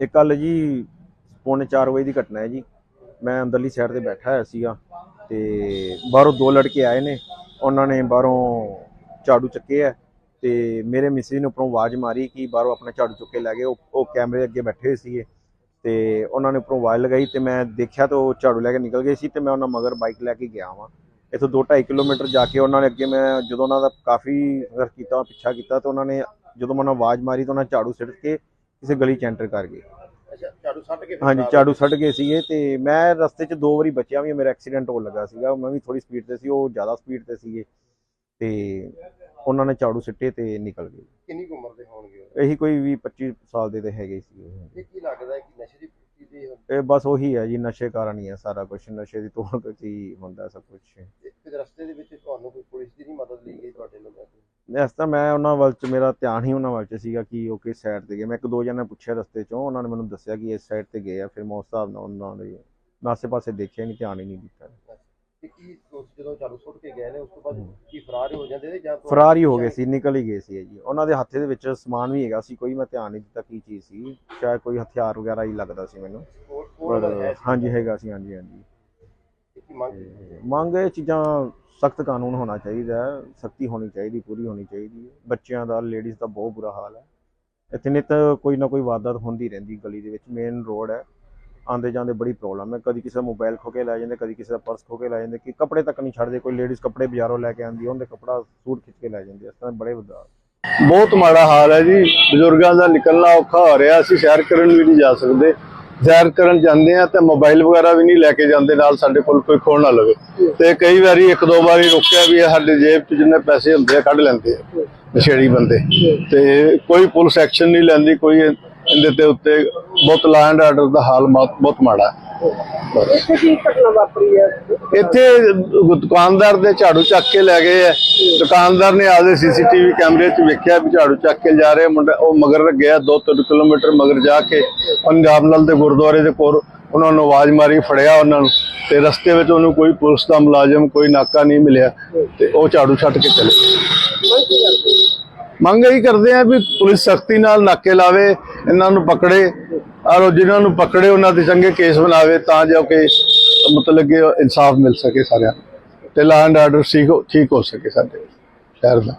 ਇਹ ਕੱਲ ਜੀ ਪੌਣੇ 4 ਵਜੇ ਦੀ ਘਟਨਾ ਹੈ ਜੀ। ਮੈਂ ਅੰਦਰਲੀ ਸਾਈਡ ਤੇ ਬੈਠਾ ਹੋਇਆ ਸੀਗਾ ਤੇ ਬਾਹਰੋਂ ਦੋ ਲੜਕੇ ਆਏ ਨੇ। ਉਹਨਾਂ ਨੇ ਬਾਹਰੋਂ ਝਾੜੂ ਚੱਕੇ ਆ ਤੇ ਮੇਰੇ ਮਿਸਿਸ ਨੇ ਉੱਪਰੋਂ ਆਵਾਜ਼ ਮਾਰੀ ਕਿ ਬਾਹਰੋਂ ਆਪਣਾ ਝਾੜੂ ਚੁੱਕ ਕੇ ਲੈ ਗਏ। ਉਹ ਉਹ ਕੈਮਰੇ ਅੱਗੇ ਬੈਠੇ ਹੋਏ ਸੀਗੇ ਤੇ ਉਹਨਾਂ ਨੇ ਉੱਪਰੋਂ ਆਵਾਜ਼ ਲਗਾਈ ਤੇ ਮੈਂ ਦੇਖਿਆ ਤਾਂ ਉਹ ਝਾੜੂ ਲੈ ਕੇ ਨਿਕਲ ਗਏ ਸੀ ਤੇ ਮੈਂ ਉਹਨਾਂ ਮਗਰ ਬਾਈਕ ਲੈ ਕੇ ਗਿਆ ਵਾਂ। ਇੱਥੋਂ 2.5 ਕਿਲੋਮੀਟਰ ਜਾ ਕੇ ਉਹਨਾਂ ਨੇ ਅੱਗੇ ਮੈਂ ਜਦੋਂ ਉਹਨਾਂ ਦਾ ਕਾਫੀ ਅਗਰ ਕੀਤਾ, ਪਿੱਛਾ ਕੀਤਾ ਤਾਂ ਉਹਨਾਂ ਨੇ ਜਦੋਂ ਮੈਨੂੰ ਆਵਾਜ਼ ਮਾਰੀ ਤਾਂ ਉਹਨਾਂ ਝਾੜੂ ਸਿੱਟ ਕੇ ਕਿਸੇ ਗਲੀ ਚ ਐਂਟਰ ਕਰ ਗਏ। ਅੱਛਾ ਝਾੜੂ ਸੱਟ ਕੇ ਹਾਂਜੀ ਝਾੜੂ ਛੱਡ ਗਏ ਸੀਗੇ ਤੇ ਮੈਂ ਰਸਤੇ 'ਚ ਦੋ ਵਾਰੀ ਬਚਿਆ ਵੀ ਮੇਰਾ ਐਕਸੀਡੈਂਟ ਹੋਣ ਲੱਗਾ ਸੀਗਾ। ਮੈਂ ਵੀ ਥੋੜੀ ਸਪੀਡ ਤੇ ਸੀ ਉਹ ਜ਼ਿਆਦਾ ਸਪੀਡ ਤੇ ਸੀਗੇ। ਤੇ ਉਹਨਾਂ ਨੇ ਝਾੜੂ ਸਿੱਟੇ ਤੇ ਨਿਕਲ ਗਏ। ਕਿੰਨੀ ਕੁ ਉਮਰ ਦੇ ਹੋਣਗੇ ਉਹ? ਇਹੀ ਕੋਈ 20 25 ਸਾਲ ਦੇ ਤੇ ਹੈਗੇ ਸੀ ਇਹ ਕੀ ਲੱਗਦਾ ਹੈ ਕਿ ਨਸ਼ੇ ਦੀ ਪੂਰਤੀ ਦੇ ਇਹ ਬਸ ਉਹੀ ਹੈ ਜੀ ਨਸ਼ੇ ਕਾਰਨ ਹੀ ਹੈ ਸਾਰਾ ਕੁਝ ਨਸ਼ੇ ਦੀ ਤੋੜ ਵਿੱਚ ਹੀ ਹੁੰਦਾ ਸਭ ਕੁਝ ਇਸ ਰਸਤੇ ਦੇ ਵਿੱਚ ਤੁਹਾਨੂੰ ਕੋਈ ਪੁਲਿਸ ਦੀ ਨਹੀਂ ਮਦਦ ਲਈ ਗਈ ਤੁਹਾਡੇ ਲੋਕਾਂ ਦੀ? ਇਸ ਤਰ੍ਹਾਂ ਮੈਂ ਉਹਨਾਂ ਵੱਲ ਚ ਮੇਰਾ ਧਿਆਨ ਹੀ ਉਹਨਾਂ ਵੱਲ ਚ ਸੀਗਾ ਕਿ ਉਹ ਕਿਸ ਸਾਈਡ ਤੇ ਗਏ। ਮੈਂ ਇੱਕ ਦੋ ਜਣੇ ਪੁੱਛਿਆ ਰਸਤੇ ਚੋਂ ਉਹਨਾਂ ਨੇ ਮੈਨੂੰ ਦੱਸਿਆ ਕਿ ਇਸ ਸਾਈਡ ਤੇ ਗਏ ਆ। ਫਿਰ ਮੈਂ ਉਸ ਹਿਸਾਬ ਨਾਲ ਉਹਨਾਂ ਦੇ ਨਾਸੇ ਪਾਸੇ ਦੇਖਿਆ ਨਹੀਂ ਧਿਆਨ ਹੀ ਨਹੀਂ ਦਿੱਤਾ। ਤੇ ਕੀ ਉਸ ਜਦੋਂ ਝਾੜੂ ਸੁੱਟ ਕੇ ਗਏ ਨੇ ਉਸ ਤੋਂ ਬਾਅਦ ਕੀ ਫਰਾਰ ਹੀ ਹੋ ਜਾਂਦੇ ਨੇ ਜਾਂ ਤੁਹਾਨੂੰ ਫਰਾਰ ਹੀ ਹੋ ਗਏ ਸੀ ਨਿਕਲ ਹੀ ਗਏ ਸੀ ਜੀ। ਉਹਨਾਂ ਦੇ ਹੱਥੇ ਦੇ ਵਿੱਚ ਸਮਾਨ ਵੀ ਹੈਗਾ ਸੀ ਕੋਈ ਮੈਂ ਧਿਆਨ ਨਹੀਂ ਦਿੱਤਾ ਕੀ ਚੀਜ਼ ਸੀ। ਸ਼ਾਇਦ ਕੋਈ ਹਥਿਆਰ ਵਗੈਰਾ ਹੀ ਲੱਗਦਾ ਸੀ ਮੈਨੂੰ। ਹਾਂਜੀ ਹੈਗਾ ਸੀ ਹਾਂਜੀ ਹਾਂਜੀ। ਤੇ ਤੇ ਮੰਗ ਇਹ ਚੀਜ਼ਾਂ ਸਖਤ ਕਾਨੂੰਨ ਹੋਣਾ ਚਾਹੀਦਾ ਹੈ, ਸਖਤੀ ਹੋਣੀ ਚਾਹੀਦੀ, ਪੂਰੀ ਹੋਣੀ ਚਾਹੀਦੀ ਹੈ। ਬੱਚਿਆਂ ਦਾ ਲੇਡੀਜ਼ ਦਾ ਬਹੁਤ ਬੁਰਾ ਹਾਲ ਹੈ। ਇੱਥੇ ਨਿਤ ਕੋਈ ਨਾ ਕੋਈ ਵਾਰਦਾਤ ਹੁੰਦੀ ਰਹਿੰਦੀ ਗਲੀ ਦੇ ਵਿੱਚ ਮੇਨ ਰੋਡ ਹੈ। ਆਂਦੇ ਜਾਂਦੇ ਬੜੀ ਪ੍ਰੋਬਲਮ ਹੈ। ਕਦੀ ਕਿਸੇ ਦਾ ਮੋਬਾਈਲ ਖੋ ਕੇ ਲੈ ਜਾਂਦੇ, ਕਦੀ ਕਿਸੇ ਦਾ ਪਰਸ ਖੋ ਕੇ ਲੈ ਜਾਂਦੇ, ਕਿ ਕੱਪੜੇ ਤੱਕ ਨਹੀਂ ਛੱਡਦੇ, ਕੋਈ ਲੇਡੀਜ਼ ਕੱਪੜੇ ਬਾਜ਼ਾਰੋਂ ਲੈ ਕੇ ਆਂਦੀ ਉਹਦੇ ਕੱਪੜਾ ਸੂਟ ਖਿੱਚ ਕੇ ਲੈ ਜਾਂਦੇ ਇਸ ਤਰ੍ਹਾਂ ਬੜੇ ਵਧਾ ਬਹੁਤ ਮਾੜਾ ਹਾਲ ਹੈ ਜੀ। ਬਜ਼ੁਰਗਾਂ ਦਾ ਨਿਕਲਣਾ ਔਖਾ ਹੋ ਰਿਹਾ, ਅਸੀਂ ਸੈਰ ਕਰਨ ਵੀ ਨਹੀਂ ਜਾ ਸਕਦੇ। ਸੈਰ ਕਰਨ ਜਾਂਦੇ ਆ ਤੇ ਮੋਬਾਈਲ ਵਗੈਰਾ ਵੀ ਨਹੀਂ ਲੈ ਕੇ ਜਾਂਦੇ ਨਾਲ ਸਾਡੇ ਕੋਲ ਕੋਈ ਖੋਣ ਨਾ ਲਵੇ। ਤੇ ਕਈ ਵਾਰੀ ਇੱਕ ਦੋ ਵਾਰੀ ਰੁਕਿਆ ਵੀ ਸਾਡੇ ਜੇਬ 'ਚ ਜਿੰਨੇ ਪੈਸੇ ਹੁੰਦੇ ਆ ਕੱਢ ਲੈਂਦੇ ਆ। ਨਸ਼ੇੜੀ ਬੰਦੇ। ਤੇ ਕੋਈ ਪੁਲਿਸ ਐਕਸ਼ਨ ਨਹੀਂ ਲੈਂਦੀ ਕੋਈ ਇਹਦੇ ਤੇ ਉੱਤੇ ਬਹੁਤ ਲਾ ਐਂਡ ਆਰਡਰ ਦਾ ਹਾਲ ਬਹੁਤ ਮਾੜਾ। ਹੈ ਇੱਥੇ ਕੀ ਘਟਨਾ ਵਾਪਰੀ ਹੈ? ਇੱਥੇ ਦੁਕਾਨਦਾਰ ਦੇ ਝਾੜੂ ਚੱਕ ਕੇ ਲੈ ਗਏ ਆ। ਦੁਕਾਨਦਾਰ ਨੇ ਆਪਦੇ ਸੀਸੀਟੀਵੀ ਕੈਮਰੇ 'ਚ ਵੇਖਿਆ ਵੀ ਝਾੜੂ ਚੱਕ ਕੇ ਜਾ ਰਿਹਾ ਮੁੰਡਾ ਉਹ ਮਗਰ ਗਿਆ 2-3 ਕਿਲੋਮੀਟਰ ਮਗਰ ਜਾ ਕੇ ਪੰਜਾਬ ਨਾਲ ਦੇ ਗੁਰਦੁਆਰੇ ਦੇ ਕੋਲ ਉਹਨਾਂ ਨੂੰ ਆਵਾਜ਼ ਮਾਰੀ ਫੜਿਆ ਉਹਨਾਂ ਨੂੰ ਤੇ ਰਸਤੇ ਵਿੱਚ ਉਹਨੂੰ ਕੋਈ ਪੁਲਿਸ ਦਾ ਮੁਲਾਜ਼ਮ ਕੋਈ ਨਾਕਾ ਨਹੀਂ ਮਿਲਿਆ ਤੇ ਉਹ ਝਾੜੂ ਛੱਡ ਕੇ ਚਲੇ ਗਏ। ਮੰਗ ਇਹੀ ਕਰਦੇ ਆ ਵੀ ਪੁਲਿਸ ਸਖਤੀ ਨਾਲ ਨਾਕੇ ਲਾਵੇ, ਇਹਨਾਂ ਨੂੰ ਪਕੜੇ, ਔਰ ਜਿਨ੍ਹਾਂ ਨੂੰ ਪਕੜੇ ਉਹਨਾਂ ਤੇ ਚੰਗੇ ਕੇਸ ਬਣਾਵੇ ਤਾਂ ਜੋ ਕਿ ਮਤਲਬ ਕਿ ਇਨਸਾਫ ਮਿਲ ਸਕੇ ਸਾਰਿਆਂ ਨੂੰ ਤੇ ਲਾ ਐਂਡ ਆਰਡਰ ਠੀਕ ਹੋ ਠੀਕ ਹੋ ਸਕੇ ਸਾਡੇ ਸ਼ਹਿਰ ਦਾ।